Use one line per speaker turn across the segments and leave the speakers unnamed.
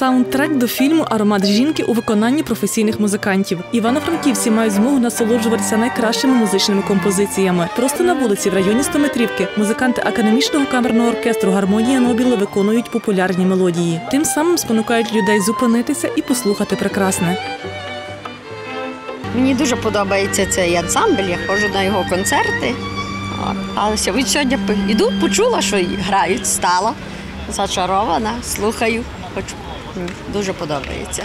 Саундтрек до фільму Аромат жінки у виконанні професійних музикантів. Івано-франківці мають змогу насолоджуватися найкращими музичними композиціями. Просто на вулиці в районі Стометрівки музиканти академічного камерного оркестру Гармонія Нобіли виконують популярні мелодії. Тим самим спонукають людей зупинитися і послухати прекрасне.
Мені дуже подобається цей ансамбль, я ходжу на його концерти. Але сьогодні йду, почула, що грають, стала, зачарована, слухаю. Хоч м, дуже подобається.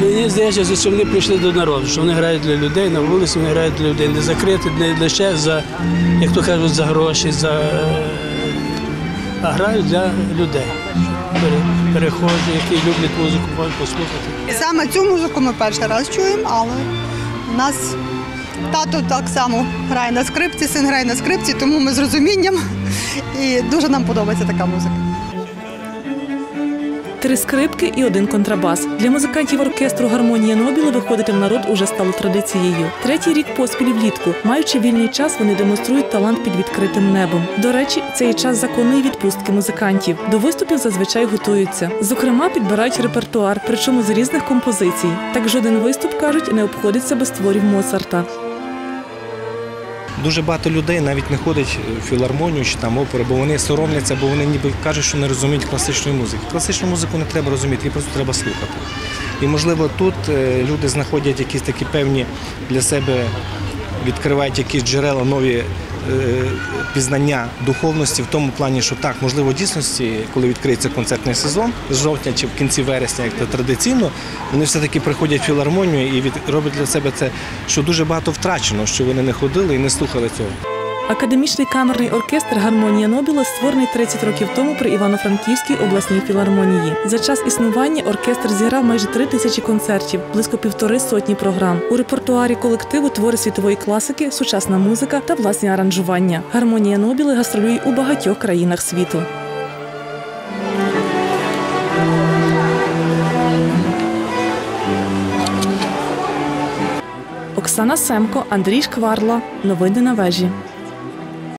Мені здається, що вони прийшли до народу, що вони грають для людей, на вулиці вони грають для людей, не закрити, не лише за, як то кажуть, за гроші, за, а грають для людей. Перехожі, які люблять музику, можуть послухати.
Саме цю музику ми перший раз чуємо, але у нас тато так само грає на скрипці, син грає на скрипці, тому ми з розумінням і дуже нам подобається така музика.
Три скрипки і один контрабас. Для музикантів оркестру Гармонія Нобіли виходити в народ уже стало традицією. Третій рік поспіль влітку. Маючи вільний час, вони демонструють талант під відкритим небом. До речі, це і час законної відпустки музикантів. До виступів зазвичай готуються. Зокрема, підбирають репертуар, причому з різних композицій. Так жоден виступ кажуть не обходиться без творів Моцарта.
Дуже багато людей навіть не ходить в філармонію чи там опери, бо вони соромляться, бо вони ніби кажуть, що не розуміють класичної музики. Класичну музику не треба розуміти, її просто треба слухати. І можливо тут е, люди знаходять якісь такі певні для себе, відкривають якісь джерела нові. Е, Пізнання духовності в тому плані, що так, можливо, дійсності, коли відкриється концертний сезон з жовтня чи в кінці вересня, як то традиційно, вони все-таки приходять в філармонію і від, роблять для себе це, що дуже багато втрачено, що вони не ходили і не слухали цього.
Академічний камерний оркестр Гармонія Нобіла створений 30 років тому при Івано-Франківській обласній філармонії. За час існування оркестр зіграв майже три тисячі концертів, близько півтори сотні програм. У репертуарі колективу твори світової класики, сучасна музика та власні аранжування. Гармонія Нобіли гастролює у багатьох країнах світу. Оксана Семко, Андрій Шкварла. Новини на вежі.